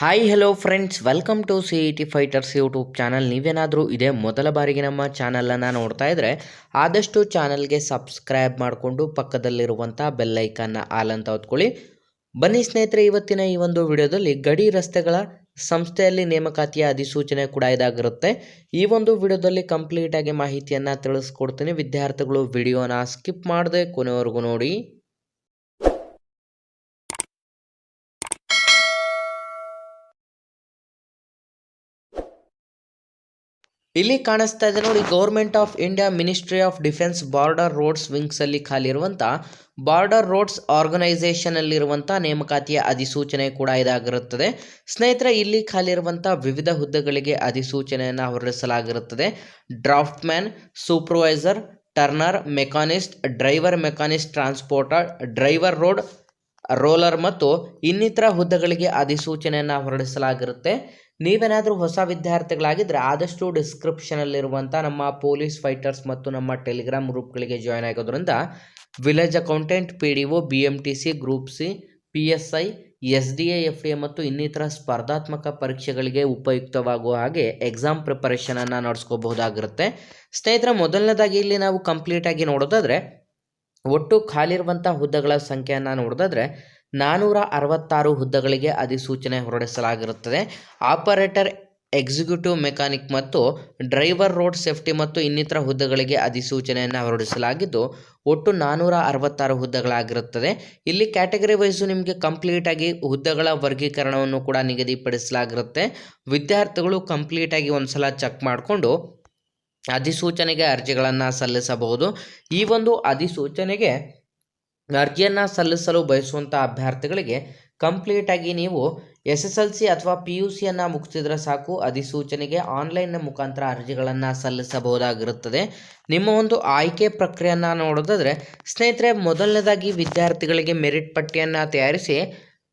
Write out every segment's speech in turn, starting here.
Hi hello friends welcome to C E T fighters YouTube channel ನೀವೇನಾದರೂ ಇದೇ ಮೊದಲ ಬಾರಿಗೆ ನಮ್ಮ ಚಾನಲನ್ನು ನೋಡ್ತಾ ಇದ್ದರೆ ಆದಷ್ಟು ಚಾನಲ್ಗೆ ಸಬ್ಸ್ಕ್ರೈಬ್ ಮಾಡಿಕೊಂಡು ಪಕ್ಕದಲ್ಲಿರುವಂಥ ಬೆಲ್ಲೈಕನ್ನ ಆಲ್ ಅಂತ ಹೊತ್ಕೊಳ್ಳಿ. ಬನ್ನಿ ಸ್ನೇಹಿತರೆ, ಇವತ್ತಿನ ಈ ಒಂದು ವಿಡಿಯೋದಲ್ಲಿ ಗಡಿ ರಸ್ತೆಗಳ ಸಂಸ್ಥೆಯಲ್ಲಿ ನೇಮಕಾತಿಯ ಅಧಿಸೂಚನೆ ಕೂಡ ಇದಾಗಿರುತ್ತೆ. ಈ ಒಂದು ವಿಡಿಯೋದಲ್ಲಿ ಕಂಪ್ಲೀಟಾಗಿ ಮಾಹಿತಿಯನ್ನು ತಿಳಿಸ್ಕೊಡ್ತೀನಿ. ವಿದ್ಯಾರ್ಥಿಗಳು ವಿಡಿಯೋನ ಸ್ಕಿಪ್ ಮಾಡದೆ ಕೊನೆವರೆಗೂ ನೋಡಿ. ಇಲ್ಲಿ ಕಾಣಿಸ್ತಾ ಇದೆ ನೋಡಿ government of India ministry of defence border roads wings ಅಲ್ಲಿ ಖಾಲಿ ಇರುವಂತ ಬಾರ್ಡರ್ ರೋಡ್ಸ್ ಆರ್ಗನೈಸೇಷನ್ ಅಲ್ಲಿರುವಂತಹ ನೇಮಕಾತಿಯ ಅಧಿಸೂಚನೆ ಕೂಡ ಇದಾಗಿರುತ್ತದೆ. ಸ್ನೇಹಿತರೆ, ಇಲ್ಲಿ ಖಾಲಿ ಇರುವಂಥ ವಿವಿಧ ಹುದ್ದೆಗಳಿಗೆ ಅಧಿಸೂಚನೆಯನ್ನು ಹೊರಡಿಸಲಾಗಿರುತ್ತದೆ. Draughtsman supervisor turner machinist driver machinist transporter driver road roller ಮತ್ತು ಇನ್ನಿತರ ಹುದ್ದೆಗಳಿಗೆ ಅಧಿಸೂಚನೆಯನ್ನು ಹೊರಡಿಸಲಾಗಿರುತ್ತೆ. ನೀವೇನಾದರೂ ಹೊಸ ವಿದ್ಯಾರ್ಥಿಗಳಾಗಿದ್ದರೆ ಆದಷ್ಟು ಡಿಸ್ಕ್ರಿಪ್ಷನಲ್ಲಿರುವಂಥ ನಮ್ಮ ಪೊಲೀಸ್ ಫೈಟರ್ಸ್ ಮತ್ತು ನಮ್ಮ ಟೆಲಿಗ್ರಾಮ್ ಗ್ರೂಪ್ಗಳಿಗೆ ಜಾಯ್ನ್ ಆಗೋದ್ರಿಂದ village accountant, P D O, B M T C, group C, P S I, S D A, F A ಮತ್ತು ಇನ್ನಿತರ ಸ್ಪರ್ಧಾತ್ಮಕ ಪರೀಕ್ಷೆಗಳಿಗೆ ಉಪಯುಕ್ತವಾಗುವ ಹಾಗೆ ಎಕ್ಸಾಮ್ ಪ್ರಿಪರೇಷನನ್ನು ನಡೆಸ್ಕೋಬಹುದಾಗಿರುತ್ತೆ. ಸ್ನೇಹಿತರ, ಮೊದಲನೇದಾಗಿ ಇಲ್ಲಿ ನಾವು ಕಂಪ್ಲೀಟಾಗಿ ನೋಡೋದಾದರೆ ಒಟ್ಟು ಖಾಲಿರುವಂಥ ಹುದ್ದೆಗಳ ಸಂಖ್ಯೆಯನ್ನು ನೋಡಿದ್ರೆ ನಾನೂರ ಅರವತ್ತಾರು ಹುದ್ದೆಗಳಿಗೆ ಅಧಿಸೂಚನೆ ಹೊರಡಿಸಲಾಗಿರುತ್ತದೆ. ಆಪರೇಟರ್, ಎಕ್ಸಿಕ್ಯೂಟಿವ್ ಮೆಕ್ಯಾನಿಕ್ ಮತ್ತು ಡ್ರೈವರ್ ರೋಡ್ ಸೇಫ್ಟಿ ಮತ್ತು ಇನ್ನಿತರ ಹುದ್ದೆಗಳಿಗೆ ಅಧಿಸೂಚನೆಯನ್ನು ಹೊರಡಿಸಲಾಗಿದ್ದು, ಒಟ್ಟು ನಾನ್ನೂರ ಅರವತ್ತಾರು ಹುದ್ದೆಗಳಾಗಿರುತ್ತದೆ. ಇಲ್ಲಿ ಕ್ಯಾಟಗರಿ ವೈಸು ನಿಮಗೆ ಕಂಪ್ಲೀಟಾಗಿ ಹುದ್ದೆಗಳ ವರ್ಗೀಕರಣವನ್ನು ಕೂಡ ನಿಗದಿಪಡಿಸಲಾಗಿರುತ್ತೆ. ವಿದ್ಯಾರ್ಥಿಗಳು ಕಂಪ್ಲೀಟಾಗಿ ಒಂದು ಸಲ ಚೆಕ್ ಮಾಡಿಕೊಂಡು ಅಧಿಸೂಚನೆಗೆ ಅರ್ಜಿಗಳನ್ನು ಸಲ್ಲಿಸಬಹುದು. ಈ ಒಂದು ಅಧಿಸೂಚನೆಗೆ ಅರ್ಜಿಯನ್ನು ಸಲ್ಲಿಸಲು ಬಯಸುವಂಥ ಅಭ್ಯರ್ಥಿಗಳಿಗೆ ಕಂಪ್ಲೀಟಾಗಿ ನೀವು ಎಸ್ ಎಸ್ ಎಲ್ ಸಿ ಅಥವಾ ಪಿ ಯು ಸಿಯನ್ನು ಮುಗಿಸಿದ್ರೆ ಸಾಕು. ಅಧಿಸೂಚನೆಗೆ ಆನ್ಲೈನ್ನ ಮುಖಾಂತರ ಅರ್ಜಿಗಳನ್ನು ಸಲ್ಲಿಸಬಹುದಾಗಿರುತ್ತದೆ. ನಿಮ್ಮ ಒಂದು ಆಯ್ಕೆ ಪ್ರಕ್ರಿಯೆಯನ್ನು ನೋಡೋದಾದರೆ, ಸ್ನೇಹಿತರೆ, ಮೊದಲನೇದಾಗಿ ವಿದ್ಯಾರ್ಥಿಗಳಿಗೆ ಮೆರಿಟ್ ಪಟ್ಟಿಯನ್ನು ತಯಾರಿಸಿ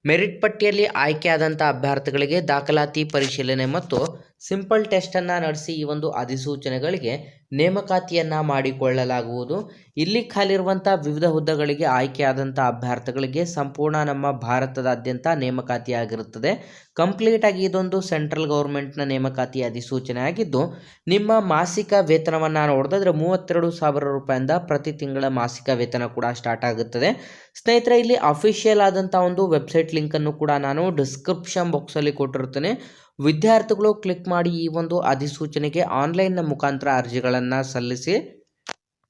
ಮೆರಿಟ್ ಪಟ್ಟಿಯಲ್ಲಿ ಆಯ್ಕೆಯಾದಂಥ ಅಭ್ಯರ್ಥಿಗಳಿಗೆ ದಾಖಲಾತಿ ಪರಿಶೀಲನೆ ಮತ್ತು ಸಿಂಪಲ್ ಟೆಸ್ಟನ್ನು ನಡೆಸಿ ಈ ಒಂದು ಅಧಿಸೂಚನೆಗಳಿಗೆ ನೇಮಕಾತಿಯನ್ನು ಮಾಡಿಕೊಳ್ಳಲಾಗುವುದು. ಇಲ್ಲಿ ಖಾಲಿರುವಂಥ ವಿವಿಧ ಹುದ್ದೆಗಳಿಗೆ ಆಯ್ಕೆಯಾದಂಥ ಅಭ್ಯರ್ಥಿಗಳಿಗೆ ಸಂಪೂರ್ಣ ನಮ್ಮ ಭಾರತದಾದ್ಯಂತ ನೇಮಕಾತಿಯಾಗಿರುತ್ತದೆ. ಕಂಪ್ಲೀಟಾಗಿ ಇದೊಂದು ಸೆಂಟ್ರಲ್ ಗೌರ್ಮೆಂಟ್ನ ನೇಮಕಾತಿ ಅಧಿಸೂಚನೆ ಆಗಿದ್ದು, ನಿಮ್ಮ ಮಾಸಿಕ ವೇತನವನ್ನು ನೋಡಿದ್ರೆ ಮೂವತ್ತೆರಡು ಸಾವಿರ ರೂಪಾಯಿಂದ ಪ್ರತಿ ತಿಂಗಳ ಮಾಸಿಕ ವೇತನ ಕೂಡ ಸ್ಟಾರ್ಟ್ ಆಗುತ್ತದೆ. ಸ್ನೇಹಿತರೆ, ಇಲ್ಲಿ ಅಫಿಷಿಯಲ್ ಆದಂಥ ಒಂದು ವೆಬ್ಸೈಟ್ ಲಿಂಕನ್ನು ಕೂಡ ನಾನು ಡಿಸ್ಕ್ರಿಪ್ಷನ್ ಬಾಕ್ಸಲ್ಲಿ ಕೊಟ್ಟಿರ್ತೇನೆ ವಿದ್ಯಾರ್ಥಿಗಳು ಕ್ಲಿಕ್ ಮಾಡಿ ಈ ಒಂದು ಅಧಿಸೂಚನೆಗೆ ಆನ್ಲೈನ್ನ ಮುಖಾಂತರ ಅರ್ಜಿಗಳನ್ನು ಸಲ್ಲಿಸಿ,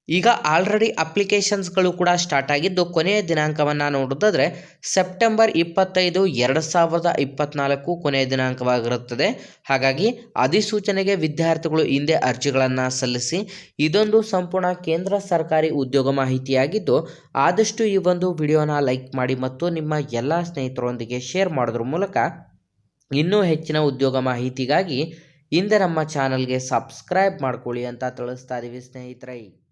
ಈಗ ಆಲ್ರೆಡಿ ಅಪ್ಲಿಕೇಶನ್ಸ್ಗಳು ಕೂಡ ಸ್ಟಾರ್ಟ್ ಆಗಿದ್ದು, ಕೊನೆಯ ದಿನಾಂಕವನ್ನು ನೋಡೋದಾದರೆ ಸೆಪ್ಟೆಂಬರ್ ಇಪ್ಪತ್ತೈದು, ಎರಡು ಸಾವಿರದ ಇಪ್ಪತ್ನಾಲ್ಕು ಕೊನೆಯ ದಿನಾಂಕವಾಗಿರುತ್ತದೆ. ಹಾಗಾಗಿ ಅಧಿಸೂಚನೆಗೆ ವಿದ್ಯಾರ್ಥಿಗಳು ಹಿಂದೆ ಅರ್ಜಿಗಳನ್ನು ಸಲ್ಲಿಸಿ, ಇದೊಂದು ಸಂಪೂರ್ಣ ಕೇಂದ್ರ ಸರ್ಕಾರಿ ಉದ್ಯೋಗ ಮಾಹಿತಿಯಾಗಿದ್ದು, ಆದಷ್ಟು ಈ ಒಂದು ವಿಡಿಯೋನ ಲೈಕ್ ಮಾಡಿ ಮತ್ತು ನಿಮ್ಮ ಎಲ್ಲ ಸ್ನೇಹಿತರೊಂದಿಗೆ ಶೇರ್ ಮಾಡೋದ್ರ ಮೂಲಕ ಇನ್ನೂ ಹೆಚ್ಚಿನ ಉದ್ಯೋಗ ಮಾಹಿತಿಗಾಗಿ ಇಂದರಮ್ಮ ನಮ್ಮ ಚಾನಲ್ಗೆ ಸಬ್ಸ್ಕ್ರೈಬ್ ಮಾಡ್ಕೊಳ್ಳಿ ಅಂತ ತಿಳಿಸ್ತಾ ಇದ್ದೀವಿ ಸ್ನೇಹಿತರೆ.